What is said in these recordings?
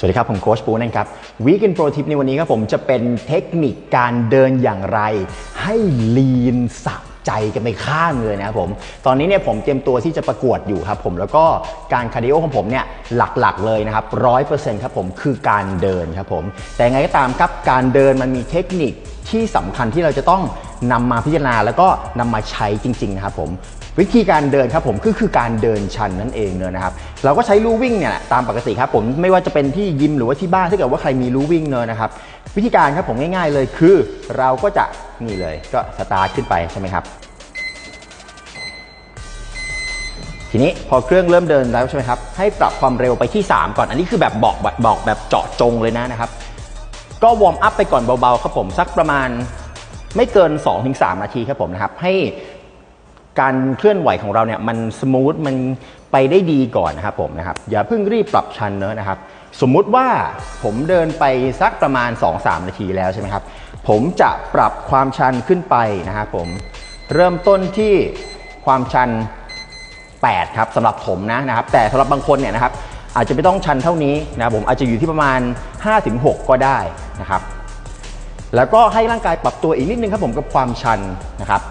สวัสดีครับ ผมโค้ชปูนั่นครับวีกินโปรทิปในวันนี้ครับผมจะเป็นเทคนิคการเดินอย่างไร ให้ลีนสะใจกันไปข้างเลยนะครับผม ตอนนี้เนี่ยผมเตรียมตัวที่จะประกวดอยู่ครับผมแล้วก็การคาร์ดิโอของผมเนี่ยหลักๆเลยนะครับร้อยเปอร์เซ็นต์ครับผมคือการเดินครับผม แต่ยังไงก็ตามครับการเดินมันมีเทคนิคที่สำคัญที่เราจะต้องนำมาพิจารณาแล้วก็นำมาใช้จริงๆนะครับผม วิธีการเดินครับผมก็คือการเดินชันนั่นเองเนอะนะครับ เราก็ใช้ลู่วิ่งเนี่ยตามปกติครับผมไม่ว่าจะเป็นที่ยิมหรือว่าที่บ้านถ้าเกิดว่าใครมีลู่วิ่งเนอะนะครับ วิธีการครับผมง่าย ๆเลยคือ เราก็จะนี่เลยก็สตาร์ทขึ้นไปใช่ไหมครับทีนี้พอเครื่องเริ่มเดินแล้วใช่ไหมครับให้ปรับความเร็วไปที่ 3 ก่อนอันนี้คือแบบบอกบอกแบบเจาะจงเลยนะนะครับ ก็วอร์มอัพไปก่อนเบาๆครับผมสักประมาณไม่เกิน 2-3 นาทีครับผมนะครับให้ การเคลื่อนไหวของเราเนี่ยมันสมูทมันไปได้ดีก่อนนะครับผมนะครับอย่าเพิ่งรีบปรับชันเนอะนะครับ สมมุติว่าผมเดินไปสักประมาณ 2-3 นาทีแล้วใช่ไหมครับ ผมจะปรับความชันขึ้นไปนะครับผมเริ่มต้นที่ความชัน 8 ครับสำหรับผมนะนะครับ แต่สำหรับบางคนเนี่ยนะครับ อาจจะไม่ต้องชันเท่านี้นะครับผมอาจจะอยู่ที่ประมาณ 5-6 ก็ได้นะครับ แล้วก็ให้ร่างกายปรับตัวอีกนิดนึงครับผมกับความชันนะครับ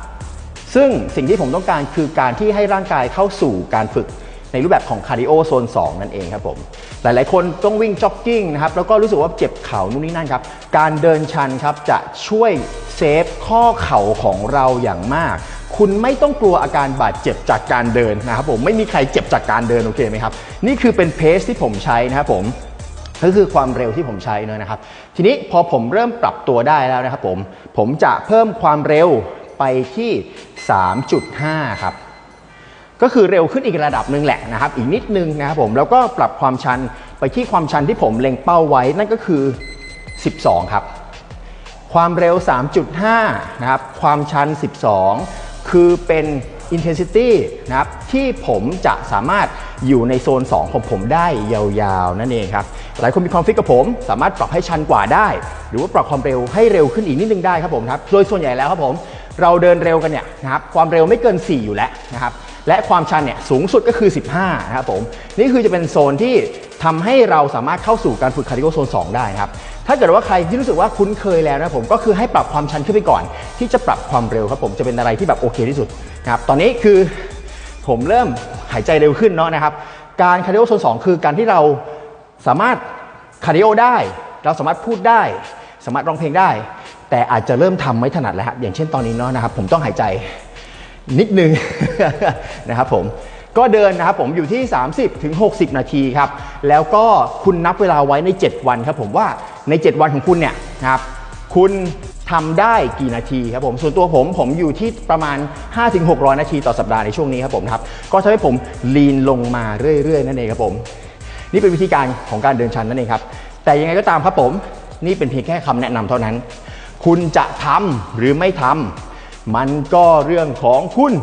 ซึ่งสิ่งที่ผมต้องการคือการที่ให้ร่างกายเข้าสู่การฝึกในรูปแบบของคาร์ดิโอโซน 2 นั่นเองครับผม หลายๆ คนต้องวิ่งจ็อกกิ้งนะครับ แล้วก็รู้สึกว่าเจ็บเข่านู่นนี่นั่นครับ การเดินชันครับจะช่วยเซฟข้อเข่าของเราอย่างมาก คุณไม่ต้องกลัวอาการบาดเจ็บจากการเดินนะครับผม ไม่มีใครเจ็บจากการเดินโอเคไหมครับ นี่คือเป็นเพสที่ผมใช้นะครับผม ก็คือความเร็วที่ผมใช้เนอะนะครับ ทีนี้พอผมเริ่มปรับตัวได้แล้วนะครับผม ผมจะเพิ่มความเร็ว ไปที่ 3.5 ครับ ก็คือเร็วขึ้นอีกระดับหนึ่งแหละนะครับ อีกนิดนึงนะครับผมแล้วก็ปรับความชันไปที่ความชันที่ผมเล็งเป้าไว้นั่นก็คือ 12 ครับ ความเร็ว 3.5 นะครับ ความชัน 12 คือเป็น intensity นะครับ ที่ผมจะสามารถอยู่ในโซน 2 ของผมได้ยาวๆ นั่นเองครับ หลายคนมีความฟิตกับผม สามารถปรับให้ชันกว่าได้ หรือว่าปรับความเร็วให้เร็วขึ้นอีกนิดนึงได้ครับผมครับ โดยส่วนใหญ่แล้วครับผม เราเดินเร็วกันเนี่ยนะครับความเร็วไม่เกิน 4 อยู่แล้วนะครับและความชันเนี่ยสูงสุดก็คือ 15นะครับผมนี่คือจะเป็นโซนที่ทำให้เราสามารถเข้าสู่การฝึกคาร์ดิโอโซน 2 ได้นะครับถ้าเกิดว่าใครที่รู้สึกว่าคุ้นเคยแล้วนะผมก็คือให้ปรับความชันขึ้นไปก่อน ที่จะปรับความเร็วครับผมจะเป็นอะไรที่แบบโอเคที่สุดนะครับตอนนี้คือผมเริ่มหายใจเร็วขึ้นเนาะนะครับการคาร์ดิโอโซน 2 คือการที่เราสามารถคาร์ดิโอได้ เราสามารถพูดได้ สามารถร้องเพลงได้ แต่อาจจะเริ่มทำไม่ถนัดแล้วครับอย่างเช่นตอนนี้เนาะนะครับผมต้องหายใจนิดนึงนะครับผมก็เดินนะครับผมอยู่ที่ 30ถึง60 นาทีครับแล้วก็คุณนับเวลาไว้ใน 7 วันครับผมว่าใน 7 วันของคุณเนี่ยครับคุณทำได้กี่นาทีครับผมส่วนตัวผมผมอยู่ที่ประมาณ 5-600 นาทีต่อสัปดาห์ในช่วงนี้ครับผมครับก็ทำให้ผมลีนลงมาเรื่อยๆ นั่นเองครับผม นี่เป็นวิธีการของการเดินชันนั่นเองครับแต่ยังไงก็ตามครับผมนี่เป็นเพียงแค่คำแนะนำเท่านั้น คุณจะทำหรือไม่ทำมันก็เรื่องของคุณ